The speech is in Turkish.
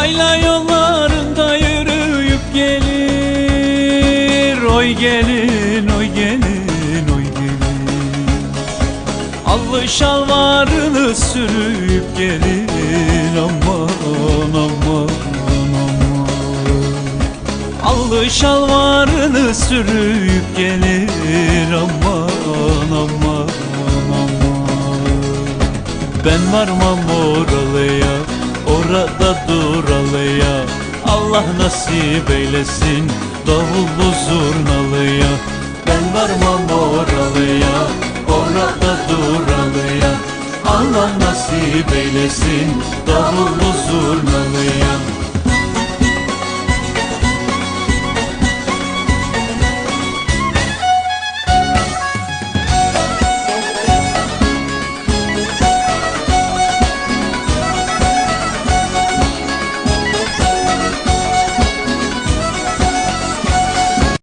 Yayla yollarında yürüyüp gelir. Oy gelin, oy gelin, oy gelin. Allı şalvarını sürüp gelir. Aman, aman, aman. Allı şalvarını sürüp gelir. Aman, aman, aman. Ben varmam oralıya orada duralıya Allah nasip eylesin davullu zurnalıya. Ben varmam oralıya orada duralıya Allah nasip eylesin davullu zurnalıya